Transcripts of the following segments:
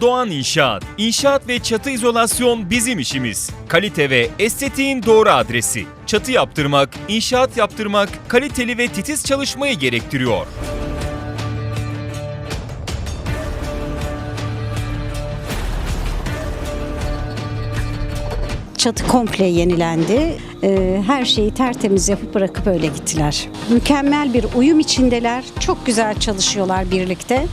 Doğan İnşaat. İnşaat ve çatı izolasyon bizim işimiz. Kalite ve estetiğin doğru adresi. Çatı yaptırmak, inşaat yaptırmak kaliteli ve titiz çalışmayı gerektiriyor. Çatı komple yenilendi. Ee, Her şeyi tertemiz yapıp bırakıp öyle gittiler. Mükemmel bir uyum içindeler. Çok güzel çalışıyorlar birlikte.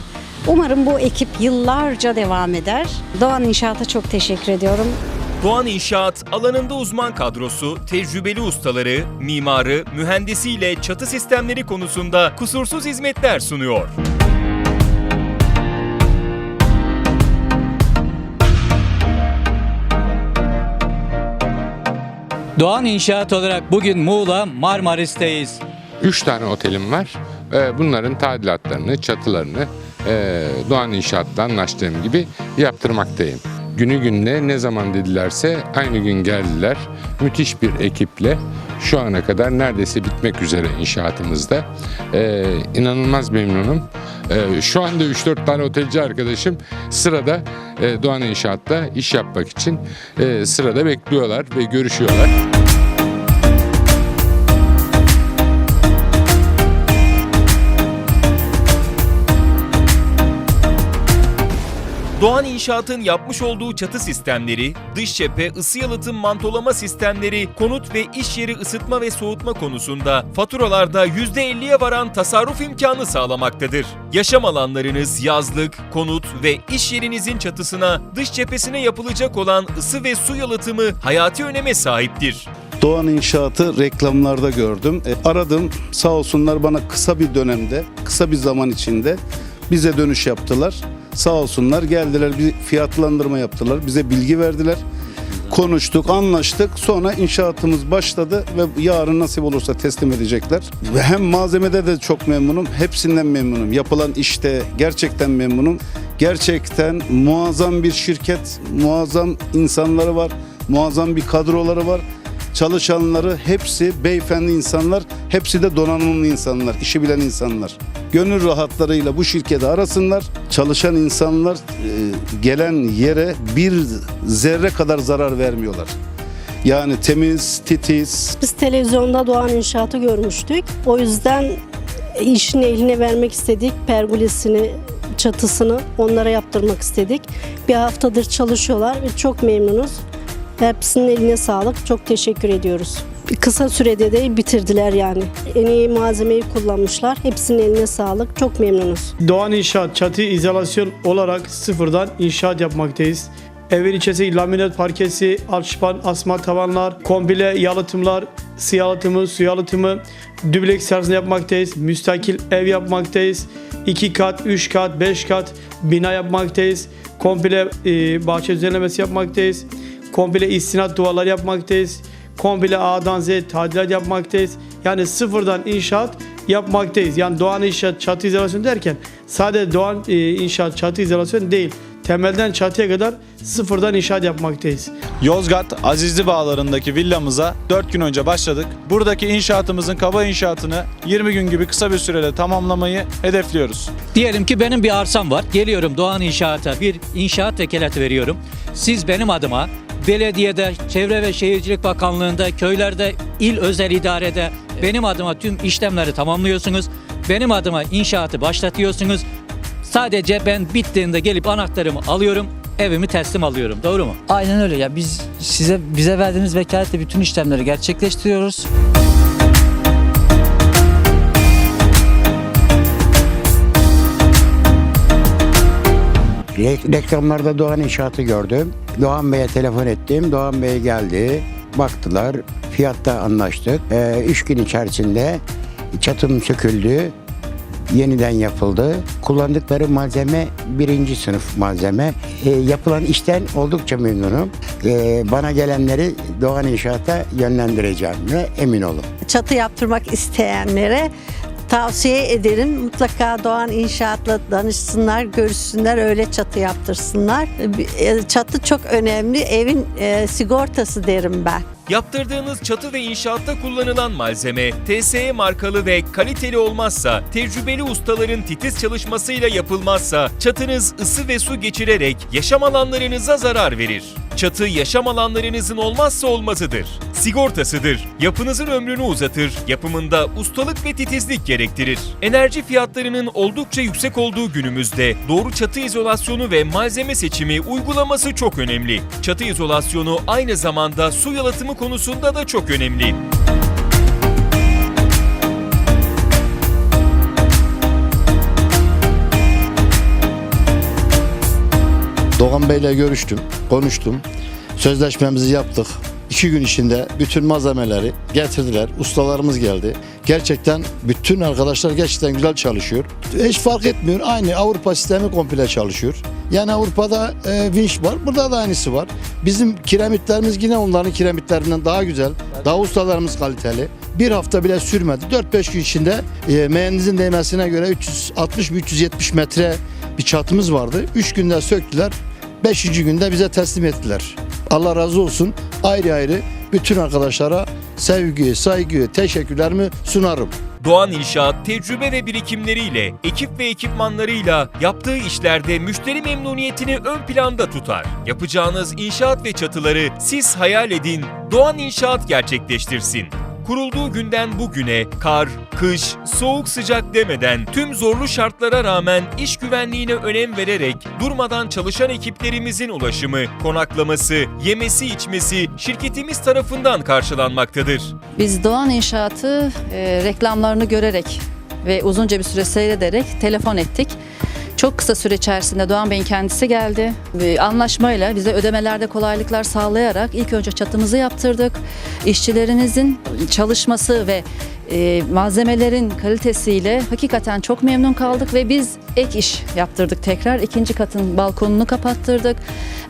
Umarım bu ekip yıllarca devam eder. Doğan İnşaat'a çok teşekkür ediyorum. Doğan İnşaat alanında uzman kadrosu, tecrübeli ustaları, mimarı, mühendisiyle çatı sistemleri konusunda kusursuz hizmetler sunuyor. Doğan İnşaat olarak bugün Muğla Marmaris'teyiz. Üç tane otelim var. Ee, Bunların tadilatlarını, çatılarını e, Doğan İnşaat'la anlaştığım gibi yaptırmaktayım. Günü gününe ne zaman dedilerse aynı gün geldiler. Müthiş bir ekiple şu ana kadar neredeyse bitmek üzere inşaatımızda. Ee, inanılmaz memnunum. Ee, şu anda 3-4 tane otelci arkadaşım sırada e, Doğan İnşaat'ta iş yapmak için e, sırada bekliyorlar ve görüşüyorlar. Doğan İnşaat'ın yapmış olduğu çatı sistemleri, dış cephe ısı yalıtım mantolama sistemleri, konut ve iş yeri ısıtma ve soğutma konusunda faturalarda %50'ye varan tasarruf imkanı sağlamaktadır. Yaşam alanlarınız yazlık, konut ve iş yerinizin çatısına, dış cephesine yapılacak olan ısı ve su yalıtımı hayati öneme sahiptir. Doğan İnşaat'ı reklamlarda gördüm. E, aradım sağ olsunlar bana kısa bir dönemde, kısa bir zaman içinde bize dönüş yaptılar. Sağ olsunlar geldiler bir fiyatlandırma yaptılar. Bize bilgi verdiler. Konuştuk, anlaştık. Sonra inşaatımız başladı ve yarın nasip olursa teslim edecekler. Ve hem malzemede de çok memnunum, hepsinden memnunum. Yapılan işte gerçekten memnunum. Gerçekten muazzam bir şirket, muazzam insanları var, muazzam bir kadroları var. Çalışanları hepsi beyefendi insanlar, hepsi de donanımlı insanlar, işi bilen insanlar. Gönül rahatlarıyla bu şirketi arasınlar. Çalışan insanlar e, gelen yere bir zerre kadar zarar vermiyorlar. Yani temiz, titiz, Biz televizyonda Doğan İnşaat'ı görmüştük. O yüzden işin eline vermek istedik. Pergolesini, çatısını onlara yaptırmak istedik. Bir haftadır çalışıyorlar ve çok memnunuz. Hepsinin eline sağlık. Çok teşekkür ediyoruz. Kısa sürede de bitirdiler yani. En iyi malzemeyi kullanmışlar. Hepsinin eline sağlık. Çok memnunuz. Doğan İnşaat çatı izolasyon olarak sıfırdan inşaat yapmaktayız. Evin içerisi laminat parkesi, alçıpan, asma tavanlar, komple yalıtımlar, ısı yalıtımı, su yalıtımı, dübleks tarzında yapmaktayız. Müstakil ev yapmaktayız. 2 kat, 3 kat, 5 kat bina yapmaktayız. Komple e, bahçe düzenlemesi yapmaktayız. Komple istinat duvarları yapmaktayız. Komple A'dan Z tadilat yapmaktayız. Yani sıfırdan inşaat yapmaktayız. Yani Doğan İnşaat çatı izolasyon derken sadece Doğan e, İnşaat çatı izolasyon değil. Temelden çatıya kadar sıfırdan inşaat yapmaktayız. Yozgat Azizli Bağları'ndaki villamıza 4 gün önce başladık. Buradaki inşaatımızın kaba inşaatını 20 gün gibi kısa bir sürede tamamlamayı hedefliyoruz. Diyelim ki benim bir arsam var. Geliyorum Doğan İnşaat'a bir inşaat vekaleti veriyorum. Siz benim adıma belediyede, Çevre ve Şehircilik Bakanlığı'nda, köylerde, il özel idarede benim adıma tüm işlemleri tamamlıyorsunuz. Benim adıma inşaatı başlatıyorsunuz. Sadece ben bittiğinde gelip anahtarımı alıyorum, evimi teslim alıyorum. Doğru mu? Aynen öyle ya biz size bize verdiğiniz vekaletle bütün işlemleri gerçekleştiriyoruz. Re- Reklamlarda Doğan İnşaat'ı gördüm. Doğan Bey'e telefon ettim. Doğan Bey geldi. Baktılar. Fiyatta anlaştık. Ee, üç gün içerisinde çatım söküldü. Yeniden yapıldı. Kullandıkları malzeme birinci sınıf malzeme. Ee, yapılan işten oldukça memnunum. Ee, bana gelenleri Doğan İnşaat'a yönlendireceğim ve emin olun. çatı yaptırmak isteyenlere tavsiye ederim. Mutlaka Doğan İnşaat'la danışsınlar, görüşsünler, öyle çatı yaptırsınlar. E, Çatı çok önemli. Evin e, sigortası derim ben. Yaptırdığınız çatı ve inşaatta kullanılan malzeme TSE markalı ve kaliteli olmazsa, tecrübeli ustaların titiz çalışmasıyla yapılmazsa çatınız ısı ve su geçirerek yaşam alanlarınıza zarar verir. Çatı yaşam alanlarınızın olmazsa olmazıdır. Sigortasıdır. Yapınızın ömrünü uzatır. Yapımında ustalık ve titizlik gerektirir. Enerji fiyatlarının oldukça yüksek olduğu günümüzde doğru çatı izolasyonu ve malzeme seçimi uygulaması çok önemli. Çatı izolasyonu aynı zamanda su yalıtımı konusunda da çok önemli. Doğan Bey'le görüştüm, konuştum. Sözleşmemizi yaptık. İki gün içinde bütün malzemeleri getirdiler. Ustalarımız geldi. Gerçekten bütün arkadaşlar gerçekten güzel çalışıyor. Hiç fark etmiyor. Aynı Avrupa sistemi komple çalışıyor. Yani Avrupa'da e, vinç var. Burada da aynısı var. Bizim kiremitlerimiz yine onların kiremitlerinden daha güzel. Daha ustalarımız kaliteli. Bir hafta bile sürmedi. 4-5 gün içinde e, meğeninizin değmesine göre 360-370 metre bir çatımız vardı. 3 günde söktüler. 5. günde bize teslim ettiler. Allah razı olsun. Ayrı ayrı bütün arkadaşlara sevgi, saygı, teşekkürlerimi sunarım. Doğan İnşaat tecrübe ve birikimleriyle, ekip ve ekipmanlarıyla yaptığı işlerde müşteri memnuniyetini ön planda tutar. Yapacağınız inşaat ve çatıları siz hayal edin, Doğan İnşaat gerçekleştirsin. Kurulduğu günden bugüne kar, kış, soğuk sıcak demeden tüm zorlu şartlara rağmen iş güvenliğine önem vererek durmadan çalışan ekiplerimizin ulaşımı, konaklaması, yemesi içmesi şirketimiz tarafından karşılanmaktadır. Biz Doğan İnşaat'ı e, reklamlarını görerek ve uzunca bir süre seyrederek telefon ettik. Çok kısa süre içerisinde Doğan Bey'in kendisi geldi. Anlaşmayla bize ödemelerde kolaylıklar sağlayarak ilk önce çatımızı yaptırdık. İşçilerimizin çalışması ve e, malzemelerin kalitesiyle hakikaten çok memnun kaldık ve biz ek iş yaptırdık tekrar. İkinci katın balkonunu kapattırdık.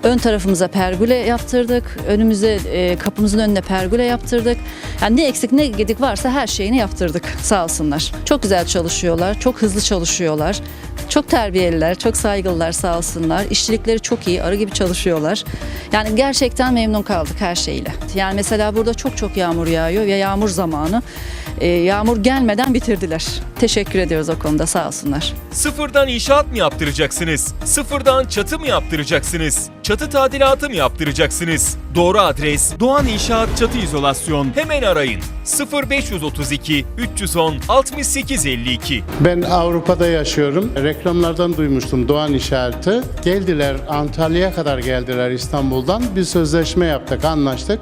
Ön tarafımıza pergüle yaptırdık. Önümüze e, kapımızın önüne pergüle yaptırdık. Yani ne eksik ne gedik varsa her şeyini yaptırdık sağ olsunlar. Çok güzel çalışıyorlar, çok hızlı çalışıyorlar. Çok terbiyeliler, çok saygılılar sağ olsunlar. İşçilikleri çok iyi, arı gibi çalışıyorlar. Yani gerçekten memnun kaldık her şeyle. Yani mesela burada çok çok yağmur yağıyor ve yağmur zamanı. E, yağmur gelmeden bitirdiler. Teşekkür ediyoruz o konuda sağ olsunlar. Sıfırdan inşaat mı yaptıracaksınız? Sıfırdan çatı mı yaptıracaksınız? Çatı tadilatı mı yaptıracaksınız? Doğru adres Doğan İnşaat Çatı İzolasyon. Hemen arayın. 0532 310 6852 Ben Avrupa'da yaşıyorum. Reklamlardan duymuştum Doğan İnşaatı. Geldiler Antalya'ya kadar geldiler İstanbul'dan. Bir sözleşme yaptık, anlaştık.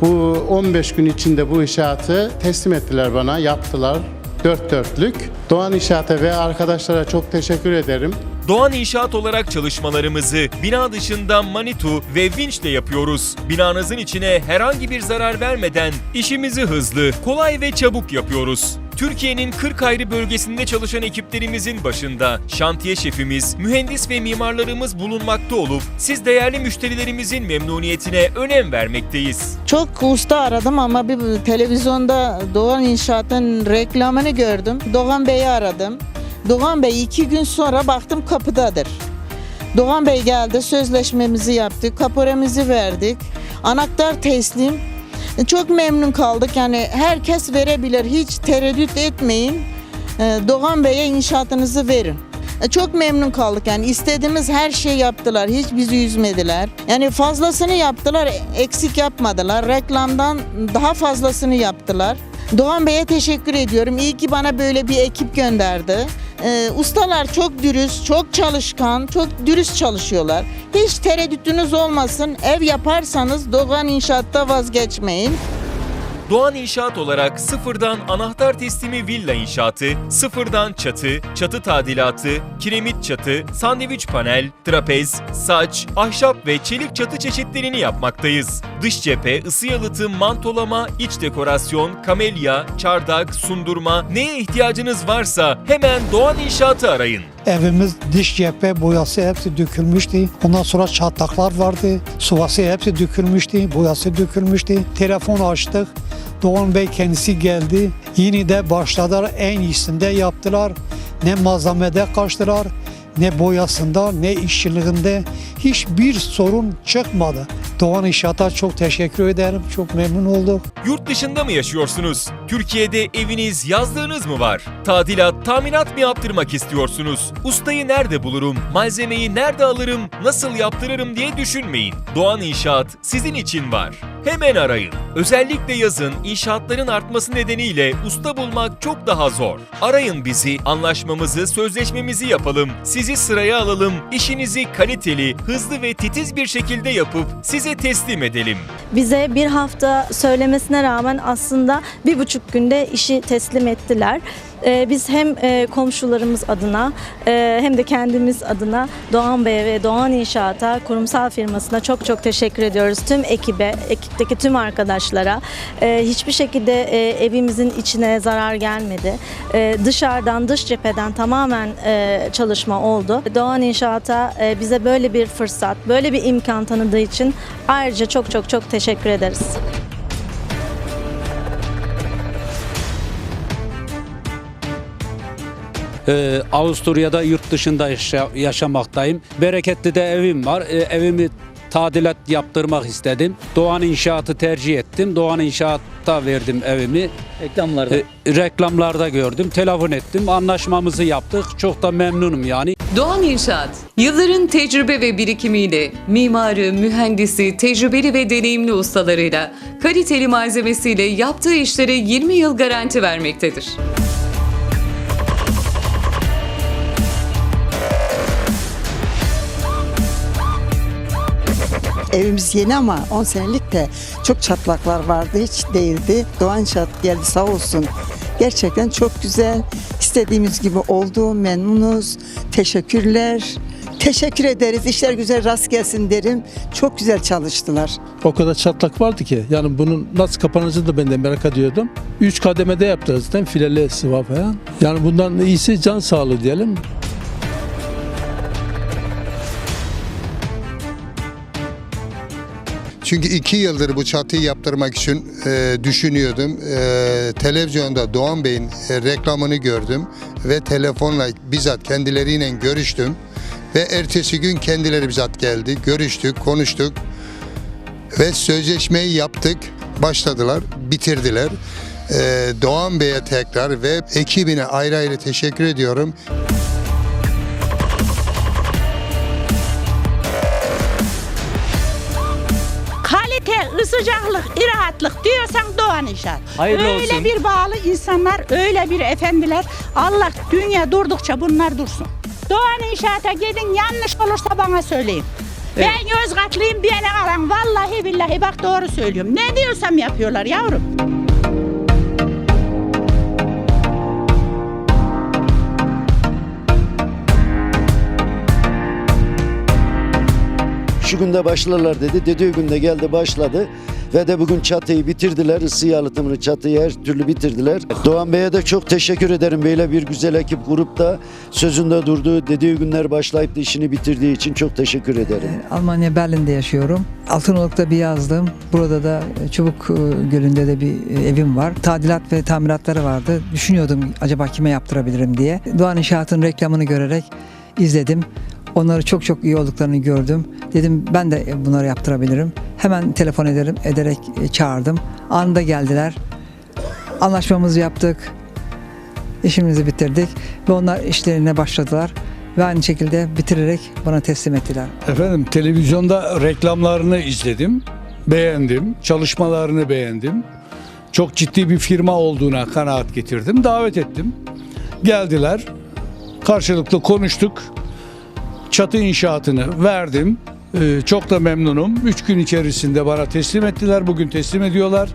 Bu 15 gün içinde bu inşaatı teslim ettiler bana, yaptılar. Dört dörtlük. Doğan İnşaat'a ve arkadaşlara çok teşekkür ederim. Doğan İnşaat olarak çalışmalarımızı bina dışında manitu ve vinçle yapıyoruz. Binanızın içine herhangi bir zarar vermeden işimizi hızlı, kolay ve çabuk yapıyoruz. Türkiye'nin 40 ayrı bölgesinde çalışan ekiplerimizin başında şantiye şefimiz, mühendis ve mimarlarımız bulunmakta olup siz değerli müşterilerimizin memnuniyetine önem vermekteyiz. Çok usta aradım ama bir televizyonda Doğan İnşaat'ın reklamını gördüm. Doğan Bey'i aradım. Doğan Bey iki gün sonra baktım kapıdadır. Doğan Bey geldi, sözleşmemizi yaptık, kaporemizi verdik. Anahtar teslim. Çok memnun kaldık. Yani herkes verebilir. Hiç tereddüt etmeyin. Ee, Doğan Bey'e inşaatınızı verin. E, Çok memnun kaldık yani istediğimiz her şey yaptılar. Hiç bizi üzmediler. Yani fazlasını yaptılar, eksik yapmadılar. Reklamdan daha fazlasını yaptılar. Doğan Bey'e teşekkür ediyorum. İyi ki bana böyle bir ekip gönderdi. Ee, ustalar çok dürüst, çok çalışkan, çok dürüst çalışıyorlar. Hiç tereddütünüz olmasın. Ev yaparsanız Doğan İnşaat'ta vazgeçmeyin. Doğan İnşaat olarak sıfırdan anahtar teslimi villa inşaatı, sıfırdan çatı, çatı tadilatı, kiremit çatı, sandviç panel, trapez, saç, ahşap ve çelik çatı çeşitlerini yapmaktayız. Dış cephe, ısı yalıtım, mantolama, iç dekorasyon, kamelya, çardak, sundurma, neye ihtiyacınız varsa hemen Doğan İnşaat'ı arayın. Evimiz diş cephe boyası hepsi dökülmüştü. Ondan sonra çatlaklar vardı. Sıvası hepsi dökülmüştü. Boyası dökülmüştü. Telefon açtık. Doğan Bey kendisi geldi. Yine de başladılar en iyisinde yaptılar. Ne malzemede kaçtılar, ne boyasında, ne işçiliğinde hiçbir sorun çıkmadı. Doğan İnşaat'a çok teşekkür ederim. Çok memnun olduk. Yurt dışında mı yaşıyorsunuz? Türkiye'de eviniz, yazlığınız mı var? Tadilat, taminat mı yaptırmak istiyorsunuz? Ustayı nerede bulurum? Malzemeyi nerede alırım? Nasıl yaptırırım diye düşünmeyin. Doğan İnşaat sizin için var. Hemen arayın. Özellikle yazın inşaatların artması nedeniyle usta bulmak çok daha zor. Arayın bizi, anlaşmamızı, sözleşmemizi yapalım. Sizi sıraya alalım. İşinizi kaliteli, hızlı ve titiz bir şekilde yapıp size teslim edelim. Bize bir hafta söylemesine rağmen aslında bir buçuk günde işi teslim ettiler. Ee, biz hem e, komşularımız adına e, hem de kendimiz adına Doğan Bey ve Doğan İnşaat'a kurumsal firmasına çok çok teşekkür ediyoruz. Tüm ekibe, ekipteki tüm arkadaşlara e, hiçbir şekilde e, evimizin içine zarar gelmedi. E, dışarıdan, dış cepheden tamamen çalışma oldu. Doğan İnşaat'a bize böyle bir fırsat, böyle bir imkan tanıdığı için ayrıca çok çok çok teşekkür ederiz. Ee, Avusturya'da yurt dışında yaşa- yaşamaktayım. Bereketli de evim var. Ee, evimi tadilat yaptırmak istedim. Doğan İnşaat'ı tercih ettim. Doğan İnşaat'ta verdim evimi. Reklamlarda. Ee, reklamlarda gördüm. Telefon ettim. Anlaşmamızı yaptık. Çok da memnunum yani. Doğan İnşaat, yılların tecrübe ve birikimiyle, mimarı, mühendisi, tecrübeli ve deneyimli ustalarıyla, kaliteli malzemesiyle yaptığı işlere 20 yıl garanti vermektedir. Evimiz yeni ama 10 senelik de çok çatlaklar vardı hiç değildi. Doğan İnşaat geldi sağ olsun. Gerçekten çok güzel. İstediğimiz gibi oldu. Memnunuz. Teşekkürler. Teşekkür ederiz. İşler güzel rast gelsin derim. Çok güzel çalıştılar. O kadar çatlak vardı ki. Yani bunun nasıl kapanacağını da ben de merak ediyordum. 3 kademede yaptılar zaten fileli sıva falan. Yani bundan iyisi can sağlığı diyelim. Çünkü iki yıldır bu çatıyı yaptırmak için e, düşünüyordum. E, televizyonda Doğan Bey'in e, reklamını gördüm ve telefonla bizzat kendileriyle görüştüm. Ve ertesi gün kendileri bizzat geldi, görüştük, konuştuk ve sözleşmeyi yaptık. Başladılar, bitirdiler. E, Doğan Bey'e tekrar ve ekibine ayrı ayrı teşekkür ediyorum. Sıcaklık, rahatlık diyorsan Doğan İnşaat. Hayırlı öyle olsun. bir bağlı insanlar, öyle bir efendiler. Allah dünya durdukça bunlar dursun. Doğan İnşaat'a gidin yanlış olursa bana söyleyin. Ben Yozgatlıyım beni aran. Vallahi billahi bak doğru söylüyorum. Ne diyorsam yapıyorlar yavrum. Şu günde başlarlar dedi. Dediği günde geldi başladı. Ve de bugün çatıyı bitirdiler. Isı yalıtımını çatıyı her türlü bitirdiler. Doğan Bey'e de çok teşekkür ederim. Böyle bir güzel ekip kurup da sözünde durduğu, dediği günler başlayıp da işini bitirdiği için çok teşekkür ederim. Almanya Berlin'de yaşıyorum. Altınoluk'ta bir yazdım. Burada da e, Çubuk e, Gölü'nde de bir e, evim var. Tadilat ve tamiratları vardı. Düşünüyordum acaba kime yaptırabilirim diye. Doğan İnşaat'ın reklamını görerek izledim. Onları çok çok iyi olduklarını gördüm. Dedim ben de bunları yaptırabilirim. Hemen telefon ederim, ederek e, çağırdım. Anında geldiler. Anlaşmamızı yaptık. İşimizi bitirdik ve onlar işlerine başladılar ve aynı şekilde bitirerek bana teslim ettiler. Efendim televizyonda reklamlarını izledim. Beğendim. Çalışmalarını beğendim. Çok ciddi bir firma olduğuna kanaat getirdim. Davet ettim. Geldiler. Karşılıklı konuştuk. Çatı inşaatını verdim. Ee, çok da memnunum. Üç gün içerisinde bana teslim ettiler. Bugün teslim ediyorlar.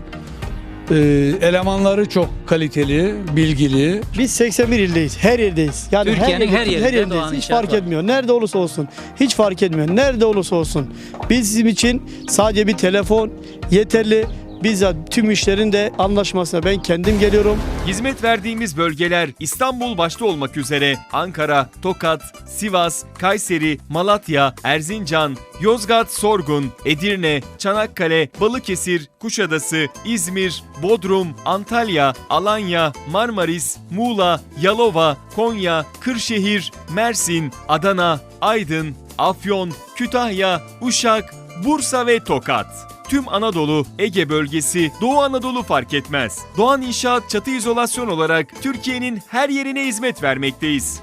Ee, elemanları çok kaliteli, bilgili. Biz 81 ildeyiz. Her yerdeyiz. Yani Türkiye'nin her yerinde yerdeyiz. Doğan Hiç fark var. etmiyor. Nerede olursa olsun. Hiç fark etmiyor. Nerede olursa olsun. Bizim için sadece bir telefon yeterli. Bizzat tüm işlerin de anlaşmasına ben kendim geliyorum. Hizmet verdiğimiz bölgeler İstanbul başta olmak üzere Ankara, Tokat, Sivas, Kayseri, Malatya, Erzincan, Yozgat, Sorgun, Edirne, Çanakkale, Balıkesir, Kuşadası, İzmir, Bodrum, Antalya, Alanya, Marmaris, Muğla, Yalova, Konya, Kırşehir, Mersin, Adana, Aydın, Afyon, Kütahya, Uşak, Bursa ve Tokat. Tüm Anadolu, Ege bölgesi, Doğu Anadolu fark etmez. Doğan İnşaat Çatı İzolasyon olarak Türkiye'nin her yerine hizmet vermekteyiz.